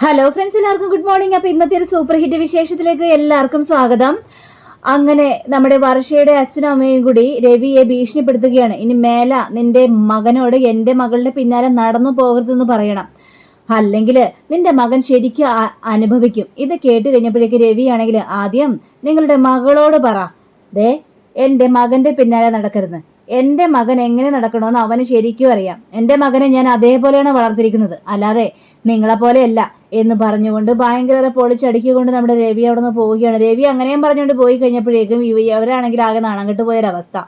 Hello friends എല്ലാവർക്കും good morning അപ്പോൾ ഇന്നത്തെ ഒരു സൂപ്പർ ഹിറ്റ് വിശേഷത്തിലേക്ക് എല്ലാവർക്കും സ്വാഗതം. അങ്ങനെ നമ്മുടെ വർഷയുടെ അച്ഛനും അമ്മയും കൂടി രവിയെ ഭീഷണിപ്പെടുത്തുകയാണ്. ഇനി മേല നിന്റെ മകനോട് എന്റെ മകളുടെ പിന്നാലെ നടന്നു പോകരുതെന്ന് പറയണം. അല്ലെങ്കിൽ നിന്റെ മകൻ ശരിക്കും അനുഭവിക്കും. ഇത് കേട്ട് കഴിഞ്ഞപ്പോഴേക്ക് രവിയാണെങ്കിൽ ആദ്യം നിങ്ങളുടെ മകളോട് പറ. ദേ എന്റെ മകന്റെ പിന്നാലെ നടക്കരുത്. എന്റെ മകൻ എങ്ങനെ നടക്കണമെന്ന് അവന് ശരിക്കും അറിയാം. എന്റെ മകനെ ഞാൻ അതേപോലെയാണ് വളർത്തിയിരിക്കുന്നത്. അല്ലാതെ നിങ്ങളെപ്പോലെയല്ല എന്ന് പറഞ്ഞുകൊണ്ട് ഭയങ്കര പൊളിച്ചടിക്കൊണ്ട് നമ്മുടെ രവി അവിടെ നിന്ന് പോവുകയാണ്. രവി അങ്ങനെയും പറഞ്ഞുകൊണ്ട് പോയി കഴിഞ്ഞപ്പോഴേക്കും ഇവരാണെങ്കിൽ ആകെ നാണം കെട്ട് പോയൊരവസ്ഥ.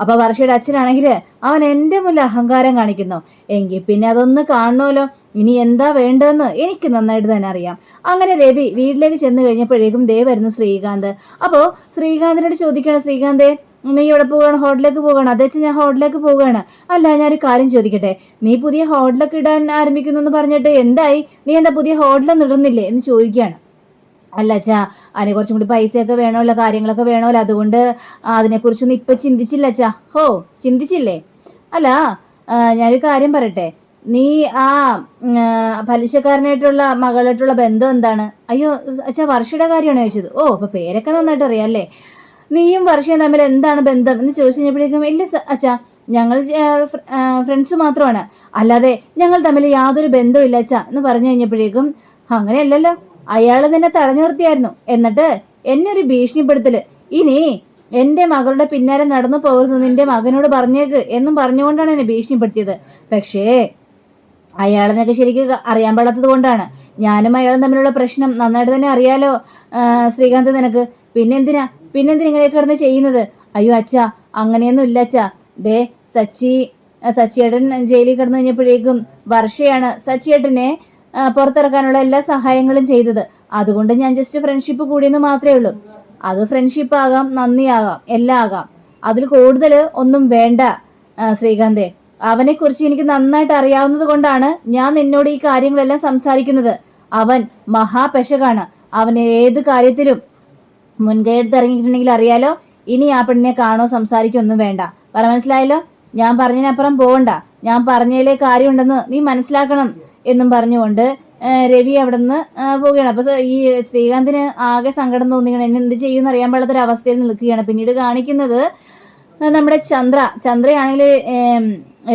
അപ്പോൾ വർഷയുടെ അച്ഛനാണെങ്കിൽ അവൻ എന്റെ മുന്നിൽ അഹങ്കാരം കാണിക്കുന്നു. എങ്കിൽ പിന്നെ അതൊന്ന് കാണണമല്ലോ ഇനി എന്താ വേണ്ടതെന്ന് എനിക്ക് നന്നായിട്ട് തന്നെ അറിയാം. അങ്ങനെ രവി വീട്ടിലേക്ക് ചെന്ന് കഴിഞ്ഞപ്പോഴേക്കും ദേ വരുന്നു ശ്രീകാന്ത്. അപ്പോൾ ശ്രീകാന്തിനോട് ചോദിക്കുകയാണ് ശ്രീകാന്തേ നീ ഇവിടെ പോവുകയാണ്? ഹോട്ടലിലേക്ക് പോവുകയാണ്. അതേ ഞാൻ ഹോട്ടലിലേക്ക് പോവുകയാണ്. അല്ല ഞാനൊരു കാര്യം ചോദിക്കട്ടെ? നീ പുതിയ ഹോട്ടലൊക്കെ ഇടാൻ ആരംഭിക്കുന്നു എന്ന് പറഞ്ഞിട്ട് എന്തായി? നീ എന്താ പുതിയ ഹോട്ടലൊന്നും ഇടുന്നില്ലേ എന്ന് ചോദിക്കുകയാണ്. അല്ല അച്ഛാ അതിനെ കുറച്ചും കൂടി പൈസയൊക്കെ വേണമല്ലോ കാര്യങ്ങളൊക്കെ വേണമല്ലോ. അതുകൊണ്ട് അതിനെക്കുറിച്ചൊന്നും ഇപ്പം ചിന്തിച്ചില്ല അച്ഛാ. ഹോ ചിന്തിച്ചില്ലേ? അല്ല ഞാനൊരു കാര്യം പറയട്ടെ? നീ ആ, പലിശക്കാരനായിട്ടുള്ള മകളായിട്ടുള്ള ബന്ധം എന്താണ്? അയ്യോ അച്ഛാ വർഷയുടെ കാര്യമാണ് ചോദിച്ചത്? ഓ അപ്പോൾ പേരൊക്കെ നന്നായിട്ട് അറിയാം അല്ലേ? നീയും വർഷയും തമ്മിൽ എന്താണ് ബന്ധം എന്ന് ചോദിച്ചു കഴിഞ്ഞപ്പോഴേക്കും ഇല്ല അച്ഛാ ഞങ്ങൾ ഫ്രണ്ട്സ് മാത്രമാണ്. അല്ലാതെ ഞങ്ങൾ തമ്മിൽ യാതൊരു ബന്ധവും ഇല്ല അച്ഛാ എന്ന് പറഞ്ഞു കഴിഞ്ഞപ്പോഴേക്കും അങ്ങനെയല്ലല്ലോ അയാൾ നിന്നെ തടഞ്ഞു നിർത്തിയായിരുന്നു. എന്നിട്ട് എന്നെ ഒരു ഭീഷണിപ്പെടുത്തൽ. ഇനി എന്റെ മകളുടെ പിന്നാലെ നടന്നു പോകരുത് നിന്റെ മകനോട് പറഞ്ഞേക്ക് എന്നും പറഞ്ഞുകൊണ്ടാണ് എന്നെ ഭീഷണിപ്പെടുത്തിയത്. പക്ഷേ അയാളെന്നൊക്കെ ശരിക്കും അറിയാൻ പാടാത്തത് കൊണ്ടാണ്. ഞാനും അയാളും തമ്മിലുള്ള പ്രശ്നം നന്നായിട്ട് തന്നെ അറിയാലോ ശ്രീകാന്ത് നിനക്ക്. പിന്നെന്തിനാ പിന്നെന്തിനാ ഇങ്ങനെ കിടന്ന് ചെയ്യുന്നത്? അയ്യോ അച്ഛാ അങ്ങനെയൊന്നും ഇല്ല അച്ഛാ. ദേ സച്ചി സച്ചിയേട്ടൻ ജയിലിൽ കിടന്നു കഴിഞ്ഞപ്പോഴേക്കും വർഷയാണ് സച്ചിയേട്ടനെ പുറത്തിറക്കാനുള്ള എല്ലാ സഹായങ്ങളും ചെയ്തത്. അതുകൊണ്ട് ഞാൻ ജസ്റ്റ് ഫ്രണ്ട്ഷിപ്പ് കൂടിയെന്ന് മാത്രമേ ഉള്ളൂ. അത് ഫ്രണ്ട്ഷിപ്പ് ആകാം നന്ദിയാകാം എല്ലാം ആകാം. അതിൽ കൂടുതൽ ഒന്നും വേണ്ട ശ്രീകാന്തേ. അവനെക്കുറിച്ച് എനിക്ക് നന്നായിട്ട് അറിയാവുന്നത് കൊണ്ടാണ് ഞാൻ നിന്നോട് ഈ കാര്യങ്ങളെല്ലാം സംസാരിക്കുന്നത്. അവൻ മഹാപെശകാണ്. അവൻ ഏത് കാര്യത്തിലും മുൻകൈ എടുത്ത് ഇറങ്ങിയിട്ടുണ്ടെങ്കിൽ അറിയാലോ ഇനി ആ പെണ്ണിനെ കാണോ സംസാരിക്കോ ഒന്നും വേണ്ട. പറ മനസ്സിലായല്ലോ? ഞാൻ പറഞ്ഞതിനപ്പുറം പോവണ്ട. ഞാൻ പറഞ്ഞതിലെ കാര്യമുണ്ടെന്ന് നീ മനസ്സിലാക്കണം എന്നും പറഞ്ഞുകൊണ്ട് രവി അവിടെ നിന്ന് പോവുകയാണ്. അപ്പോൾ ഈ ശ്രീകാന്തിന് ആകെ സങ്കടം തോന്നിയാണ് എന്നെ എന്ത് ചെയ്യുമെന്ന് അറിയാൻ പാടാത്തൊരു അവസ്ഥയിൽ നിൽക്കുകയാണ്. പിന്നീട് കാണിക്കുന്നത് നമ്മുടെ ചന്ദ്ര. ചന്ദ്രയാണെങ്കിൽ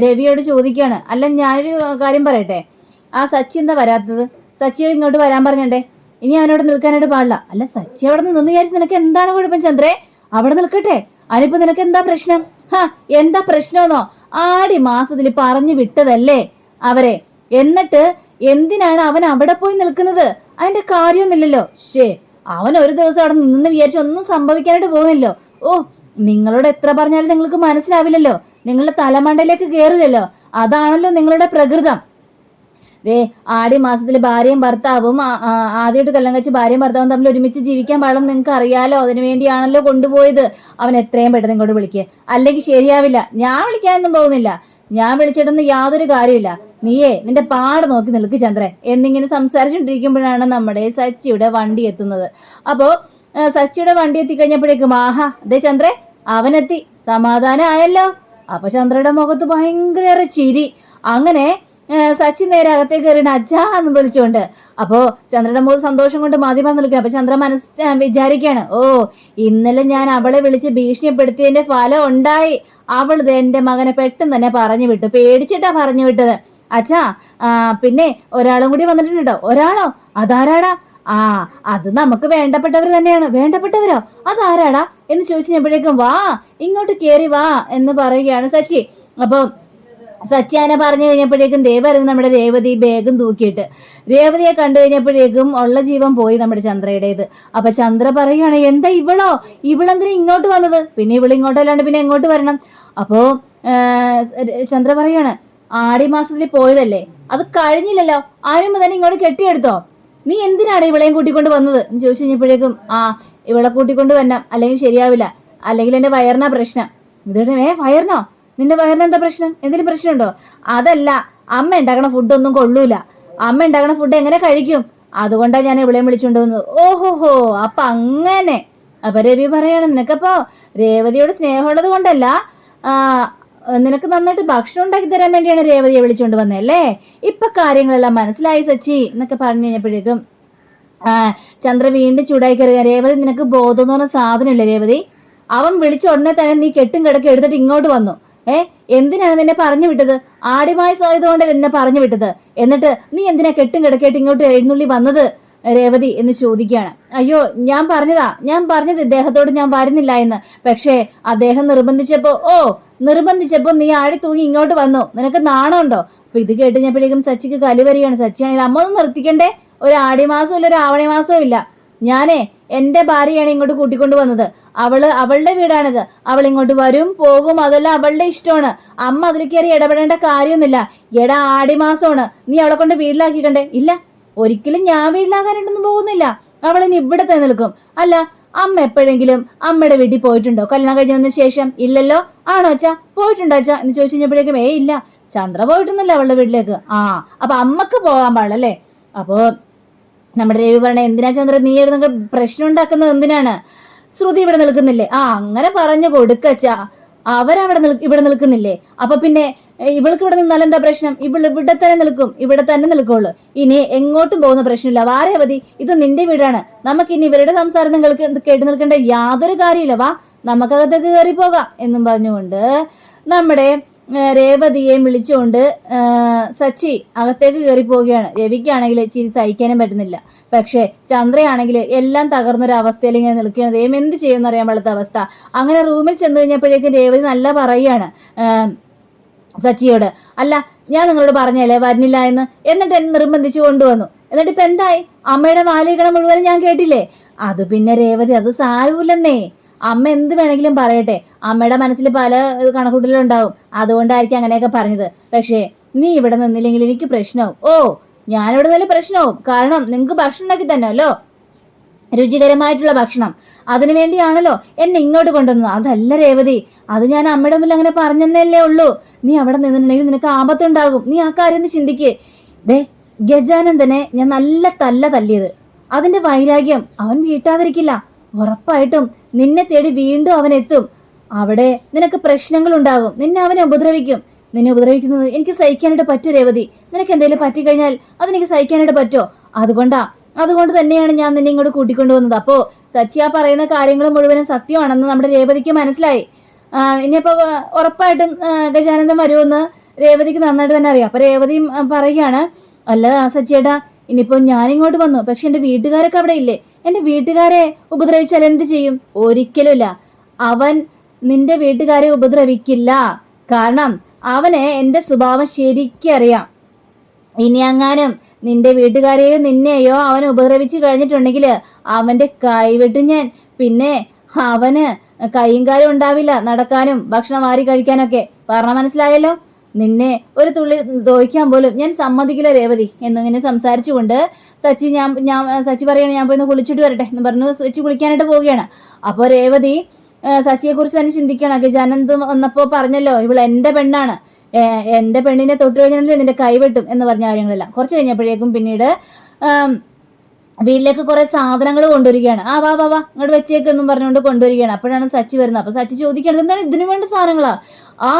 രവിയോട് ചോദിക്കുകയാണ്. അല്ല ഞാനൊരു കാര്യം പറയട്ടെ? ആ സച്ചി എന്താ വരാത്തത്? സച്ചിയോട് ഇങ്ങോട്ട് വരാൻ പറഞ്ഞണ്ടേ ഇനി അവനോട് നിൽക്കാനായിട്ട് പാടില്ല. അല്ല സച്ചി അവിടെ നിന്ന് വിചാരിച്ച് നിനക്ക് എന്താണ് കുഴപ്പം ചന്ദ്രേ? അവിടെ നിൽക്കട്ടെ. അതിനിപ്പോ നിനക്ക് എന്താ പ്രശ്നം? ഹാ എന്താ പ്രശ്നമെന്നോ? ആടി മാസത്തിൽ പറഞ്ഞു വിട്ടതല്ലേ അവരെ. എന്നിട്ട് എന്തിനാണ് അവൻ അവിടെ പോയി നിൽക്കുന്നത്? അതിന്റെ കാര്യമൊന്നുമില്ലല്ലോ. ഷേ അവൻ ഒരു ദിവസം അവിടെ നിന്ന് വിചാരിച്ച് ഒന്നും സംഭവിക്കാനായിട്ട് പോകുന്നില്ലോ ഓ നിങ്ങളോട് എത്ര പറഞ്ഞാലും നിങ്ങൾക്ക് മനസ്സിലാവില്ലല്ലോ. നിങ്ങളുടെ തലമണ്ടയിലേക്ക് കയറില്ലല്ലോ അതാണല്ലോ നിങ്ങളുടെ പ്രകൃതം. ദേ ആടി മാസത്തിൽ ഭാര്യയും ഭർത്താവും ആദ്യമായിട്ട് കല്യാണം കഴിച്ച് ഭാര്യയും ഭർത്താവും തമ്മിൽ ഒരുമിച്ച് ജീവിക്കാൻ പാടും നിങ്ങൾക്ക് അറിയാലോ? അതിനു വേണ്ടിയാണല്ലോ കൊണ്ടുപോയത്. അവൻ എത്രയും പെട്ടെന്ന് ഇങ്ങോട്ട് വിളിക്കുക അല്ലെങ്കിൽ ശരിയാവില്ല. ഞാൻ വിളിക്കാനൊന്നും പോകുന്നില്ല. ഞാൻ വിളിച്ചിട്ടൊന്നും യാതൊരു കാര്യമില്ല നീയേ നിന്റെ പാട് നോക്കി നിൽക്ക് ചന്ദ്രൻ. എന്നിങ്ങനെ സംസാരിച്ചുകൊണ്ടിരിക്കുമ്പോഴാണ് നമ്മുടെ സച്ചിയുടെ വണ്ടി എത്തുന്നത്. അപ്പോൾ സച്ചിയുടെ വണ്ടി എത്തിക്കഴിഞ്ഞപ്പോഴേക്കും ആഹാ ദേ ചന്ദ്രേ അവനെത്തി. സമാധാനം ആയല്ലോ അപ്പൊ ചന്ദ്രയുടെ മുഖത്ത് ഭയങ്കര ചിരി. അങ്ങനെ ഏ, സച്ചി നേരെ അകത്തേക്ക് കയറിയിട്ട് അച്ഛാ എന്ന് വിളിച്ചുകൊണ്ട് അപ്പോ ചന്ദ്രയുടെ മുഖത്ത് സന്തോഷം കൊണ്ട് മാധ്യമം നിൽക്കണം അപ്പൊ ചന്ദ്ര മനസ് വിചാരിക്കാണ് ഓ ഇന്നലെ ഞാൻ അവളെ വിളിച്ച് ഭീഷണിപ്പെടുത്തിയതിന്റെ ഫലം ഉണ്ടായി. അവൾ ദേ എന്റെ മകനെ പെട്ടെന്ന് തന്നെ പറഞ്ഞു വിട്ടു. പേടിച്ചിട്ടാ പറഞ്ഞു വിട്ടത്. അച്ഛാ പിന്നെ ഒരാളും കൂടി വന്നിട്ടുണ്ടോ? ഒരാളോ? അതാരാടാ? ആ അത് നമുക്ക് വേണ്ടപ്പെട്ടവർ തന്നെയാണ്. വേണ്ടപ്പെട്ടവരോ? അതാരാടാ? എന്ന് ചോദിച്ചപ്പോഴേക്കും വാ ഇങ്ങോട്ട് കേറി വാ എന്ന് പറയുകയാണ് സച്ചി. അപ്പോൾ സച്ചിയാനെ പറഞ്ഞു കഴിഞ്ഞപ്പോഴേക്കും ദേവായിരുന്നു നമ്മുടെ രേവതി ബേഗം തൂക്കിയിട്ട്. രേവതിയെ കണ്ടു കഴിഞ്ഞപ്പോഴേക്കും ഉള്ള ജീവൻ പോയി നമ്മുടെ ചന്ദ്രയുടേത്. അപ്പൊ ചന്ദ്ര പറയുകയാണ് എന്താ ഇവളോ? ഇവളെന്തിനാ ഇങ്ങോട്ട് വന്നത്? പിന്നെ ഇവൾ ഇങ്ങോട്ടല്ലാണ്ട് പിന്നെ എങ്ങോട്ട് വരണം? അപ്പോ ചന്ദ്ര പറയാണ് ആടി മാസത്തിൽ പോയതല്ലേ? അത് കഴിഞ്ഞില്ലല്ലോ. ആരും തന്നെ ഇങ്ങോട്ട് കെട്ടിയെടുത്തോ? നീ എന്തിനാണ് ഇവളെയും കൂട്ടിക്കൊണ്ട് വന്നത്? എന്ന് ചോദിച്ചു കഴിഞ്ഞപ്പോഴേക്കും ആ ഇവളെ കൂട്ടിക്കൊണ്ട് വരണം. അല്ലെങ്കിൽ ശരിയാവില്ല. അല്ലെങ്കിൽ എന്റെ വയറിനാ പ്രശ്നം. ഇതിട്ട് വയറിനോ? നിന്റെ വയറിന് എന്താ പ്രശ്നം? എന്തെങ്കിലും പ്രശ്നമുണ്ടോ? അതല്ല അമ്മ ഉണ്ടാക്കണ ഫുഡൊന്നും കൊള്ളൂല. അമ്മ ഉണ്ടാക്കണ ഫുഡ് എങ്ങനെ കഴിക്കും? അതുകൊണ്ടാണ് ഞാൻ ഇവിളെയും വിളിച്ചുകൊണ്ട് വന്നത്. ഓഹോഹോ അപ്പൊ അങ്ങനെ. അപ്പൊ രവി പറയാണ് നിനക്കപ്പോ രേവതിയോട് സ്നേഹമുള്ളത് കൊണ്ടല്ല നിനക്ക് നന്നായിട്ട് ഭക്ഷണം ഉണ്ടാക്കി തരാൻ വേണ്ടിയാണ് രേവതിയെ വിളിച്ചുകൊണ്ട് വന്നത് അല്ലേ? ഇപ്പൊ കാര്യങ്ങളെല്ലാം മനസ്സിലായി സച്ചി എന്നൊക്കെ പറഞ്ഞു കഴിഞ്ഞപ്പോഴേക്കും ചന്ദ്ര വീണ്ടും ചൂടായി കയറുക രേവതി നിനക്ക് ബോധം എന്ന് പറഞ്ഞ സാധനമില്ലേ രേവതി? അവൻ വിളിച്ച ഉടനെ തന്നെ നീ കെട്ടും കിടക്കും എടുത്തിട്ട് ഇങ്ങോട്ട് വന്നു. ഏ എന്തിനാണ് നിന്നെ പറഞ്ഞു വിട്ടത്? ആടിമായ സായതുകൊണ്ടല്ലേ നിന്നെ പറഞ്ഞു വിട്ടത്? എന്നിട്ട് നീ എന്തിനാ കെട്ടും കിടക്കേട്ട് ഇങ്ങോട്ട് എഴുന്നള്ളി വന്നത്? രേവതി എന്ന് ചോദിക്കുകയാണ്. അയ്യോ ഞാൻ പറഞ്ഞതാ. ഞാൻ പറഞ്ഞത് ഇദ്ദേഹത്തോട് ഞാൻ വരുന്നില്ല എന്ന്. പക്ഷേ അദ്ദേഹം നിർബന്ധിച്ചപ്പോ ഓ നിർബന്ധിച്ചപ്പോ നീ ആടി തൂങ്ങി ഇങ്ങോട്ട് വന്നു. നിനക്ക് നാണമുണ്ടോ? അപ്പൊ ഇത് കേട്ട് കഴിഞ്ഞപ്പോഴേക്കും സച്ചിക്ക് കലി വരികയാണ്. സച്ചി അമ്മ ഒന്നും നിർത്തിക്കണ്ടേ? ഒരു ആടി ഇല്ല ഒരു ആവണി മാസവും ഇല്ല. ഞാനേ എന്റെ ഭാര്യയാണ് ഇങ്ങോട്ട് കൂട്ടിക്കൊണ്ട് വന്നത്. അവൾ അവളുടെ വീടാണിത്. അവൾ ഇങ്ങോട്ട് വരും പോകും അതെല്ലാം അവളുടെ ഇഷ്ടമാണ്. അമ്മ അതിൽ കയറി ഇടപെടേണ്ട കാര്യമൊന്നുമില്ല. എടാ ആടി മാസമാണ് നീ അവളെ കൊണ്ട് വീട്ടിലാക്കിക്കണ്ടേ? ഇല്ല. ഒരിക്കലും ഞാൻ വീട്ടിലാകാനായിട്ടൊന്നും പോകുന്നില്ല. അവളിനി ഇവിടെ തന്നെ നിൽക്കും. അല്ല അമ്മ എപ്പോഴെങ്കിലും അമ്മയുടെ വീട്ടിൽ പോയിട്ടുണ്ടോ? കല്യാണം കഴിഞ്ഞ് വന്ന ശേഷം ഇല്ലല്ലോ? ആണോ അച്ഛാ? പോയിട്ടുണ്ടോ അച്ഛാ? എന്ന് ചോദിച്ചു കഴിഞ്ഞപ്പോഴേക്കും ഏ ഇല്ല. ചന്ദ്ര പോയിട്ടൊന്നുമില്ല അവളുടെ വീട്ടിലേക്ക്. ആ അപ്പൊ അമ്മയ്ക്ക് പോകാൻ പാടില്ലല്ലേ അപ്പോ നമ്മുടെ രവി പറഞ്ഞ എന്തിനാ ചന്ദ്ര നീ ഇരുന്ന് പ്രശ്നം ഉണ്ടാക്കുന്നത് എന്തിനാണ്? ശ്രുതി ഇവിടെ നിൽക്കുന്നില്ലേ? ആ അങ്ങനെ പറഞ്ഞു കൊടുക്കച്ചാ അവരവിടെ നിൽ ഇവിടെ നിൽക്കുന്നില്ലേ? അപ്പൊ പിന്നെ ഇവൾക്ക് ഇവിടെ നിന്നാൽ എന്താ പ്രശ്നം? ഇവൾ ഇവിടെ തന്നെ നിൽക്കും ഇവിടെ തന്നെ നിൽക്കുള്ളൂ. ഇനി എങ്ങോട്ടും പോകുന്ന പ്രശ്നമില്ല. വാരവതി ഇത് നിന്റെ വീടാണ്. നമുക്ക് ഇനി ഇവരുടെ സംസാരം നിങ്ങൾക്ക് കേട്ട് നിൽക്കേണ്ട യാതൊരു കാര്യമില്ല വാ നമുക്കകത്തേക്ക് കയറി പോകാം എന്നും പറഞ്ഞുകൊണ്ട് നമ്മുടെ ഏ, രേവതിയെ വിളിച്ചുകൊണ്ട് സച്ചി അകത്തേക്ക് കയറി പോവുകയാണ് രവിക്കാണെങ്കിൽ ചിരി സഹിക്കാനും പറ്റുന്നില്ല. പക്ഷേ ചന്ദ്രയാണെങ്കിൽ എല്ലാം തകർന്നൊരു അവസ്ഥയിൽ ഇങ്ങനെ നിൽക്കുകയാണ്. ദൈവം എന്ത് ചെയ്യുമെന്ന് അറിയാൻ പാടാത്ത അവസ്ഥ. അങ്ങനെ റൂമിൽ ചെന്ന് കഴിഞ്ഞപ്പോഴേക്കും രേവതി നല്ല പറയുകയാണ് സച്ചിയോട്. അല്ല ഞാൻ നിങ്ങളോട് പറഞ്ഞല്ലേ വരുന്നില്ല എന്ന്? എന്നിട്ട് എന്നെ നിർബന്ധിച്ചു കൊണ്ടുവന്നു. എന്നിട്ട് ഇപ്പൊ എന്തായി? അമ്മയുടെ മാലികണം മുഴുവനും ഞാൻ കേട്ടില്ലേ? അത് പിന്നെ രേവതി അത് സാരമില്ലെന്നേ. അമ്മ എന്ത് വേണമെങ്കിലും പറയട്ടെ. അമ്മയുടെ മനസ്സിൽ പല കണക്കൂട്ടലുണ്ടാവും അതുകൊണ്ടായിരിക്കും അങ്ങനെയൊക്കെ പറഞ്ഞത്. പക്ഷേ നീ ഇവിടെ നിന്നില്ലെങ്കിൽ എനിക്ക് പ്രശ്നവും. ഓ ഞാനിവിടെ നിന്നാലും പ്രശ്നവും. കാരണം നിങ്ങൾക്ക് ഭക്ഷണം ഉണ്ടാക്കി തന്നെയല്ലോ രുചികരമായിട്ടുള്ള ഭക്ഷണം. അതിനു വേണ്ടിയാണല്ലോ എന്നെ ഇങ്ങോട്ട് കൊണ്ടുവന്നത്. അതല്ല രേവതി അത് ഞാൻ അമ്മയുടെ മുന്നിൽ അങ്ങനെ പറഞ്ഞെന്നല്ലേ ഉള്ളൂ. നീ അവിടെ നിന്നിട്ടുണ്ടെങ്കിൽ നിനക്ക് ആപത്തുണ്ടാകും. നീ ആ കാര്യം ഒന്ന് ചിന്തിക്കേ. ദേ ഗജാനന്ദനെ ഞാൻ നല്ല തല്ല തല്ലിയത്. അതിന്റെ വൈരാഗ്യം അവൻ വീട്ടാതിരിക്കില്ല. ഉറപ്പായിട്ടും നിന്നെ തേടി വീണ്ടും അവൻ എത്തും. അവിടെ നിനക്ക് പ്രശ്നങ്ങൾ ഉണ്ടാകും നിന്നെ അവനെ ഉപദ്രവിക്കും. നിന്നെ ഉപദ്രവിക്കുന്നത് എനിക്ക് സഹിക്കാനായിട്ട് പറ്റൂ രേവതി. നിനക്ക് എന്തെങ്കിലും പറ്റിക്കഴിഞ്ഞാൽ അതെനിക്ക് സഹിക്കാനായിട്ട് പറ്റോ? അതുകൊണ്ടാ. അതുകൊണ്ട് തന്നെയാണ് ഞാൻ നിന്നെ ഇങ്ങോട്ട് കൂട്ടിക്കൊണ്ടുവന്നത് അപ്പോ സച്ചി ആ പറയുന്ന കാര്യങ്ങൾ മുഴുവനും സത്യമാണെന്ന് നമ്മുടെ രേവതിക്ക് മനസ്സിലായി. ഇനിയിപ്പോ ഉറപ്പായിട്ടും ഗജാനന്ദൻ വരുമെന്ന് രേവതിക്ക് നന്നായിട്ട് തന്നെ അറിയാം. അപ്പൊ രേവതിയും പറയുകയാണ് അല്ല സച്ചിയേട്ടാ ഇനിയിപ്പോ ഞാനിങ്ങോട്ട് വന്നു. പക്ഷെ എന്റെ വീട്ടുകാരൊക്കെ അവിടെ ഇല്ലേ? എന്റെ വീട്ടുകാരെ ഉപദ്രവിച്ചാൽ എന്ത് ചെയ്യും? ഒരിക്കലുമില്ല. അവൻ നിന്റെ വീട്ടുകാരെ ഉപദ്രവിക്കില്ല. കാരണം അവനെ എന്റെ സ്വഭാവം ശരിക്കറിയാം ഇനി അങ്ങാനും നിന്റെ വീട്ടുകാരെയോ നിന്നെയോ അവൻ ഉപദ്രവിച്ചു കഴിഞ്ഞിട്ടുണ്ടെങ്കിൽ അവന്റെ കൈവിട്ട് ഞാൻ. പിന്നെ അവന് കൈയും കാലും ഉണ്ടാവില്ല. നടക്കാനും ഭക്ഷണം വാരി കഴിക്കാനൊക്കെ. പറഞ്ഞ മനസ്സിലായല്ലോ? നിന്നെ ഒരു തുള്ളി ദ്രോഹിക്കാൻ പോലും ഞാൻ സമ്മതിക്കില്ല രേവതി എന്നിങ്ങനെ സംസാരിച്ചുകൊണ്ട് സച്ചി ഞാൻ ഞാൻ സച്ചി പറയണ ഞാൻ പോയി കുളിച്ചിട്ട് വരട്ടെ എന്ന് പറഞ്ഞു സച്ചി കുളിക്കാനായിട്ട് പോവുകയാണ്. അപ്പോൾ രേവതി സച്ചിയെക്കുറിച്ച് തന്നെ ചിന്തിക്കണം ഗജാനന്ദ് വന്നപ്പോൾ പറഞ്ഞല്ലോ ഇവൾ എന്റെ പെണ്ണാണ്. എന്റെ പെണ്ണിനെ തൊട്ട് കഴിഞ്ഞിട്ടുണ്ടെങ്കിൽ നിന്റെ കൈവെട്ടും എന്ന് പറഞ്ഞ കാര്യങ്ങളെല്ലാം. കുറച്ച് കഴിഞ്ഞപ്പോഴേക്കും പിന്നീട് വീട്ടിലേക്ക് കുറെ സാധനങ്ങൾ കൊണ്ടുവരികയാണ്. ആ വാ വാ വാ ഇങ്ങോട്ട് വെച്ചേക്ക് എന്നും പറഞ്ഞുകൊണ്ട് കൊണ്ടുവരികയാണ്. അപ്പോഴാണ് സച്ചി വരുന്നത്. അപ്പൊ സച്ചി ചോദിക്കുകയാണ് എന്താണ് ഇതിനു വേണ്ട സാധനങ്ങളാ? ആ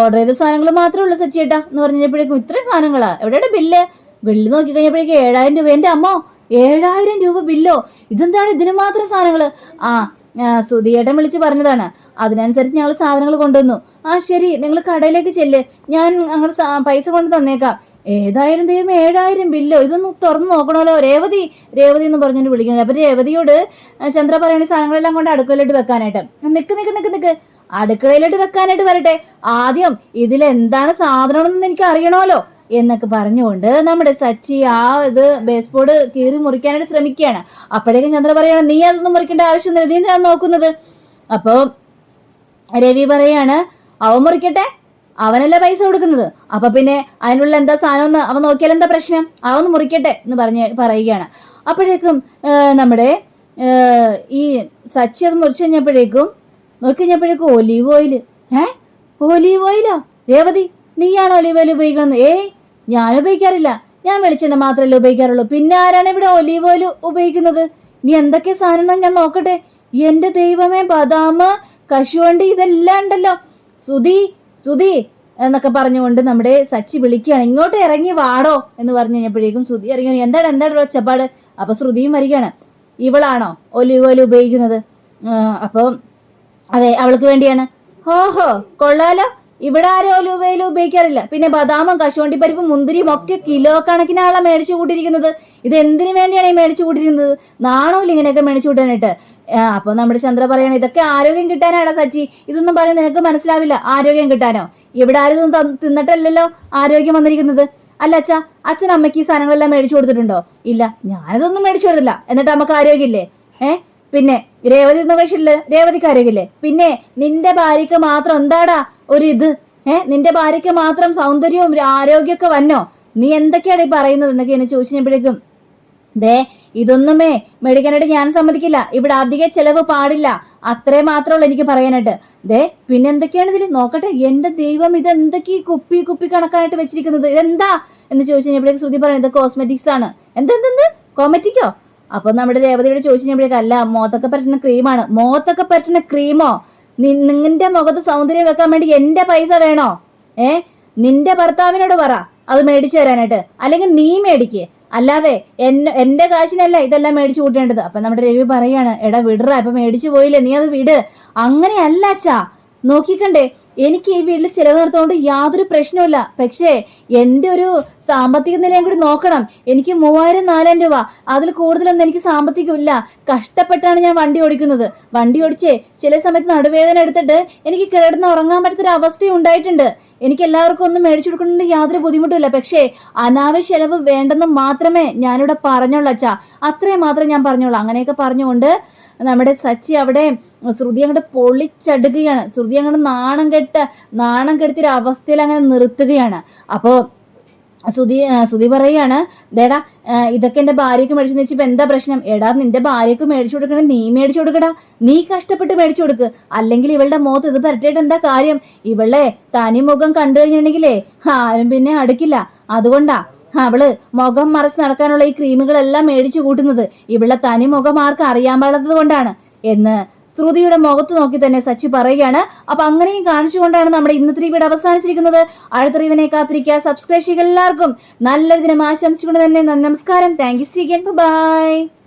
ഓർഡർ ചെയ്ത സാധനങ്ങൾ മാത്രമേ ഉള്ളൂ സച്ചി ഏട്ടാ എന്ന് പറഞ്ഞപ്പോഴേക്കും ഇത്രയും സാധനങ്ങളാ? എവിടെയുടെ ബില്ല് ബില്ല് നോക്കി കഴിഞ്ഞപ്പോഴേക്ക് ഏഴായിരം രൂപ. എന്റെ അമ്മോ ഏഴായിരം രൂപ ബില്ലോ. ഇതെന്താണ്? ഇതിന് മാത്രം സാധനങ്ങൾ ആ സുധിയേട്ടൻ വിളിച്ച് പറഞ്ഞതാണ്. അതിനനുസരിച്ച് ഞങ്ങൾ സാധനങ്ങൾ കൊണ്ടുവന്നു. ആ ശരി നിങ്ങൾ കടയിലേക്ക് ചെല്ല്. ഞാൻ ഞങ്ങൾ പൈസ കൊണ്ട് തന്നേക്കാം. ഏതായാലും ദൈവം ഏഴായിരം ബില്ലോ. ഇതൊന്ന് തുറന്നു നോക്കണമല്ലോ. രേവതി രേവതി എന്ന് പറഞ്ഞിട്ട് വിളിക്കുന്നത് അപ്പൊ രേവതിയോട് ചന്ദ്ര പറയണ സാധനങ്ങളെല്ലാം കൊണ്ട് അടുക്കളയിലോട്ട് വെക്കാനായിട്ട്. നിക്ക് നിക്ക് നിക്ക് നിക്ക്. അടുക്കളയിലോട്ട് വെക്കാനായിട്ട് വരട്ടെ. ആദ്യം ഇതിലെന്താണ് സാധനമെന്ന് എനിക്ക് അറിയണമല്ലോ എന്നൊക്കെ പറഞ്ഞുകൊണ്ട് നമ്മുടെ സച്ചി ആ ഇത് ബേസ് ബോർഡ് കീറി മുറിക്കാനായിട്ട് ശ്രമിക്കുകയാണ്. അപ്പോഴേക്കും ചന്ദ്ര പറയാണ് നീ അതൊന്നും മുറിക്കേണ്ട ആവശ്യമൊന്നുമില്ല. നീ എന്താ നോക്കുന്നത്? അപ്പോൾ രവി പറയാണ് അവൻ മുറിക്കട്ടെ. അവനല്ലേ പൈസ കൊടുക്കുന്നത്. അപ്പൊ പിന്നെ അതിനുള്ള എന്താ സാധനം ഒന്ന് അവൻ നോക്കിയാൽ എന്താ പ്രശ്നം? അവൻ മുറിക്കട്ടെ എന്ന് പറഞ്ഞ് പറയുകയാണ്. അപ്പോഴേക്കും നമ്മുടെ ഈ സച്ചി അത് മുറിച്ചു കഴിഞ്ഞപ്പോഴേക്കും നോക്കി കഴിഞ്ഞപ്പോഴേക്കും ഒലീവ് ഓയിൽ ഏ? ഒലീവ് ഓയിലോ? രേവതി നീയാണോ ഒലീവ് ഓയിൽ ഉപയോഗിക്കുന്നത്? ഏയ് ഞാൻ ഉപയോഗിക്കാറില്ല. ഞാൻ വെളിച്ചെണ്ണ മാത്രമല്ലേ ഉപയോഗിക്കാറുള്ളൂ. പിന്നെ ആരാണ് ഇവിടെ ഒലീവ് ഓയിൽ ഉപയോഗിക്കുന്നത്? നീ എന്തൊക്കെ സാധനം ഞാൻ നോക്കട്ടെ? എന്റെ ദൈവമേ ബദാം കശുവണ്ടി ഇതെല്ലാം ഉണ്ടല്ലോ. സുധി സുധി എന്നൊക്കെ പറഞ്ഞുകൊണ്ട് നമ്മുടെ സച്ചി വിളിക്കുകയാണ്. ഇങ്ങോട്ട് ഇറങ്ങി വാടോ എന്ന് പറഞ്ഞു കഴിഞ്ഞപ്പോഴേക്കും സുധി ഇറങ്ങി എന്താണ് എന്താണ് ഒച്ചപ്പാട്? അപ്പൊ ശ്രുതിയും വരികയാണ്. ഇവളാണോ ഒലിവ് ഓയിൽ ഉപയോഗിക്കുന്നത്? അപ്പോൾ അതെ അവൾക്ക് വേണ്ടിയാണ്. ഓഹോ കൊള്ളാലോ. ഇവിടെ ആരും ഒലുവയിലും ഉപയോഗിക്കാറില്ല. പിന്നെ ബദാമും കശുവണ്ടിപ്പരിപ്പും മുന്തിരിയും ഒക്കെ കിലോ കണക്കിനാണല്ലോ മേടിച്ചു കൂട്ടിയിരിക്കുന്നത്. ഇത് എന്തിനു വേണ്ടിയാണ് ഈ മേടിച്ചു കൂട്ടിയിരിക്കുന്നത്? നാണോ ഇങ്ങനെയൊക്കെ മേടിച്ചു കൂട്ടാനായിട്ട്. അപ്പോൾ നമ്മുടെ ചന്ദ്ര പറയണം ഇതൊക്കെ ആരോഗ്യം കിട്ടാനാടാ സച്ചി. ഇതൊന്നും പറയാൻ നിനക്ക് മനസ്സിലാവില്ല. ആരോഗ്യം കിട്ടാനോ? ഇവിടെ ആരും തിന്നിട്ടല്ലല്ലോ ആരോഗ്യം വന്നിരിക്കുന്നത്. അല്ല അച്ഛാ അച്ഛൻ അമ്മയ്ക്ക് ഈ സാധനങ്ങളെല്ലാം മേടിച്ചു കൊടുത്തിട്ടുണ്ടോ? ഇല്ല ഞാനതൊന്നും മേടിച്ചു കൊടുത്തില്ല. എന്നിട്ട് നമുക്ക് ആരോഗ്യമില്ലേ? ഏ? പിന്നെ രേവതി ഒന്നും കഴിച്ചിട്ടില്ല രേവതിക്ക് ആരോഗ്യമില്ലേ പിന്നെ നിന്റെ ഭാര്യക്ക് മാത്രം എന്താടാ ഒരു ഇത്? ഏ? നിന്റെ ഭാര്യക്ക് മാത്രം സൗന്ദര്യവും ആരോഗ്യമൊക്കെ വന്നോ? നീ എന്തൊക്കെയാണ് ഈ പറയുന്നത് എന്നൊക്കെ എന്നെ ചോദിച്ചപ്പോഴേക്കും ദേ ഇതൊന്നുമേ മേടിക്കാനായിട്ട് ഞാൻ സമ്മതിക്കില്ല. ഇവിടെ അധിക ചെലവ് പാടില്ല. അത്രേ മാത്രമുള്ളൂ എനിക്ക് പറയാനായിട്ട്. ദേ പിന്നെ എന്തൊക്കെയാണ് ഇതിൽ നോക്കട്ടെ എന്റെ ദൈവം ഇത് എന്തൊക്കെ ഈ കുപ്പി കുപ്പി കണക്കായിട്ട് വെച്ചിരിക്കുന്നത്? ഇതെന്താ? എന്ന് ചോദിച്ചു കഴിഞ്ഞപ്പോഴേക്ക് ശ്രുതി പറയുന്നത് കോസ്മെറ്റിക്സ് ആണ്. എന്തെന്തെന്ത് കോമറ്റിക്കോ അപ്പൊ നമ്മുടെ രേവതിയോട് ചോദിച്ചു കഴിഞ്ഞപ്പോഴേക്കും അല്ല മോത്തൊക്കെ പറ്റുന്ന ക്രീമാണ്. മോത്തൊക്കെ പറ്റുന്ന ക്രീമോ? നിന്റെ മുഖത്ത് സൗന്ദര്യം വെക്കാൻ വേണ്ടി എന്റെ പൈസ വേണോ? ഏ? നിന്റെ ഭർത്താവിനോട് പറ. അത് മേടിച്ചു തരാനായിട്ട്. അല്ലെങ്കിൽ നീ മേടിക്ക്. അല്ലാതെ എന്നെ എന്റെ കാശിനല്ല ഇതെല്ലാം മേടിച്ചു കൂട്ടേണ്ടത്. അപ്പൊ നമ്മുടെ രവി പറയാണ് എടാ വിടറ. ഇപ്പൊ മേടിച്ചു പോയില്ലേ? നീ അത് വിട്. അങ്ങനെയല്ല അച്ഛാ. നോക്കിക്കണ്ടേ എനിക്ക് ഈ വീട്ടിൽ ചിലവ് നിർത്തുകൊണ്ട് യാതൊരു പ്രശ്നവുമില്ല. പക്ഷേ എന്റെ ഒരു സാമ്പത്തിക നിലയും കൂടി നോക്കണം. എനിക്ക് മൂവായിരം നാലായിരം രൂപ. അതിൽ കൂടുതലൊന്നും എനിക്ക് സാമ്പത്തികമില്ല. കഷ്ടപ്പെട്ടാണ് ഞാൻ വണ്ടി ഓടിക്കുന്നത്. വണ്ടി ഓടിച്ചേ ചില സമയത്ത് നടുവേദന എടുത്തിട്ട് എനിക്ക് കിടന്ന് ഉറങ്ങാൻ പറ്റത്തൊരു അവസ്ഥയും ഉണ്ടായിട്ടുണ്ട്. എനിക്ക് എല്ലാവർക്കും ഒന്നും മേടിച്ചു കൊടുക്കുന്നുണ്ട് യാതൊരു ബുദ്ധിമുട്ടുമില്ല. പക്ഷേ അനാവശ്യ ചെലവ് വേണ്ടെന്ന് മാത്രമേ ഞാനിവിടെ പറഞ്ഞുള്ളൂ അച്ഛാ. അത്രയും മാത്രമേ ഞാൻ പറഞ്ഞോളൂ അങ്ങനെയൊക്കെ പറഞ്ഞുകൊണ്ട് നമ്മുടെ സച്ചി അവിടെ ശ്രുതി അങ്ങോട്ട് പൊളിച്ചടുക്കുകയാണ്. ശ്രുതി അങ്ങോട്ട് നാണം നാണം കെടുത്തിയൊരു അവസ്ഥയിൽ അങ്ങനെ നിർത്തുകയാണ്. അപ്പോൾ സുധി സുധി പറയാണ് ദേടാ ഇതൊക്കെ എന്റെ ഭാര്യയ്ക്ക് മേടിച്ചു വെച്ചപ്പോൾ എന്താ പ്രശ്നം? എടാ നിന്റെ ഭാര്യയ്ക്ക് മേടിച്ചു കൊടുക്കണേ നീ മേടിച്ചു കൊടുക്കടാ. നീ കഷ്ടപ്പെട്ട് മേടിച്ചു കൊടുക്ക്. അല്ലെങ്കിൽ ഇവളുടെ മുഖത്ത് ഇത് പരട്ടിയിട്ട് എന്താ കാര്യം? ഇവളെ തനി മുഖം കണ്ടു കഴിഞ്ഞിട്ടുണ്ടെങ്കിലേ ആരും പിന്നെ അടുക്കില്ല. അതുകൊണ്ടാ അവൾ മുഖം മറച്ച് നടക്കാനുള്ള ഈ ക്രീമുകളെല്ലാം മേടിച്ചു കൂട്ടുന്നത്. ഇവളെ തനി മുഖം ആർക്ക് അറിയാൻ പാടാത്തത് കൊണ്ടാണ്. എന്ന് ശ്രുതിയുടെ മുഖത്ത് നോക്കി തന്നെ സച്ചി പറയുകയാണ്. അപ്പൊ അങ്ങനെയും കാണിച്ചുകൊണ്ടാണ് നമ്മുടെ ഇന്നത്തെ വീട് അവസാനിച്ചിരിക്കുന്നത്. അടുത്ത കാത്തിരിക്കുക. സബ്സ്ക്രൈബ് ചെയ്യുക എല്ലാവർക്കും. നല്ലൊരു ദിനം ആശംസിച്ചുകൊണ്ട് തന്നെ നമസ്കാരം. Thank you C by